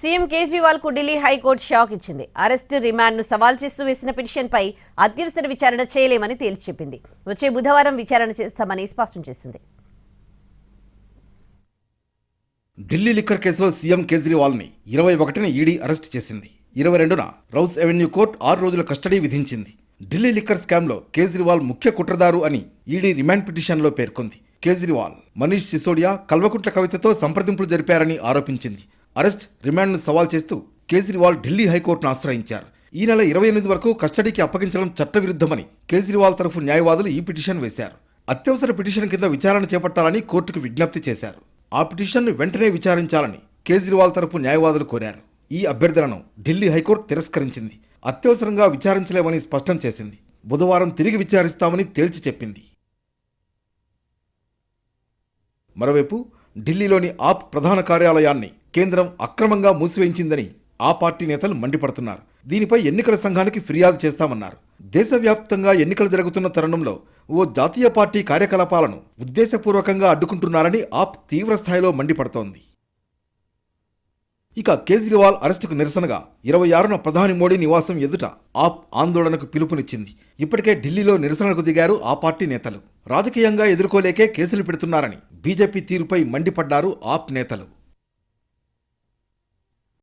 CM కేజ్రీవాల్కు Delhi high court shock ఇచ్చింది. Arrest రిమాండ్ను సవాల్ చేస్తూ వేసిన పిటిషన్పై అత్యవసర విచారణ చేయలేమని తేల్చి చెప్పింది. వచ్చే బుధవారం విచారణ చేస్తామని స్పష్టం చేసింది. ఢిల్లీ లిక్కర్ కేసులో సీఎం కేజ్రీవాల్ని ఇరవై ఒకటిన ఈడీ అరెస్ట్ చేసింది. ఇరవై రెండున రౌస్ అవెన్యూ కోర్టు ఆరు రోజుల కస్టడీ విధించింది. ఢిల్లీ లిక్కర్ స్కామ్లో కేజ్రీవాల్ ముఖ్య కుట్రదారు అని ఈడీ రిమాండ్ పిటిషన్లో పేర్కొంది. కేజ్రీవాల్ మనీష్ సిసోడియా కల్వకుంట్ల కవితతో సంప్రదింపులు జరిపారని ఆరోపించింది. అరెస్ట్ రిమాండ్ను సవాల్ చేస్తూ కేజ్రీవాల్ ఢిల్లీ హైకోర్టును ఆశ్రయించారు. ఈ నెల ఇరవై ఎనిమిది వరకు కస్టడీకి అప్పగించడం చట్టవిరుద్ధమని కేజ్రీవాల్ తరఫు న్యాయవాదులు ఈ పిటిషన్ వేశారు. అత్యవసర పిటిషన్ కింద విచారణ చేపట్టాలని కోర్టుకు విజ్ఞప్తి చేశారు. ఆ పిటిషన్ను వెంటనే విచారించాలని కేజ్రీవాల్ తరఫు న్యాయవాదులు కోరారు. ఈ అభ్యర్థనను ఢిల్లీ హైకోర్టు తిరస్కరించింది. అత్యవసరంగా విచారించలేమని స్పష్టం చేసింది. బుధవారం తిరిగి విచారిస్తామని తేల్చి చెప్పింది. మరోవైపు ఢిల్లీలోని ఆప్ ప్రధాన కార్యాలయాన్ని కేంద్రం అక్రమంగా మూసివేయించిందని ఆ పార్టీ నేతలు మండిపడుతున్నారు. దీనిపై ఎన్నికల సంఘానికి ఫిర్యాదు చేస్తామన్నారు. దేశవ్యాప్తంగా ఎన్నికలు జరుగుతున్న తరుణంలో ఓ జాతీయ పార్టీ కార్యకలాపాలను ఉద్దేశపూర్వకంగా అడ్డుకుంటున్నారని ఆప్ తీవ్రస్థాయిలో మండిపడుతోంది. ఇక కేజ్రీవాల్ అరెస్టుకు నిరసనగా ఇరవై ఆరున ప్రధాని మోడీ నివాసం ఎదుట ఆప్ ఆందోళనకు పిలుపునిచ్చింది. ఇప్పటికే ఢిల్లీలో నిరసనకు దిగారు ఆ పార్టీ నేతలు. రాజకీయంగా ఎదుర్కోలేకే కేసులు పెడుతున్నారని బీజేపీ తీరుపై మండిపడ్డారు ఆప్ నేతలు.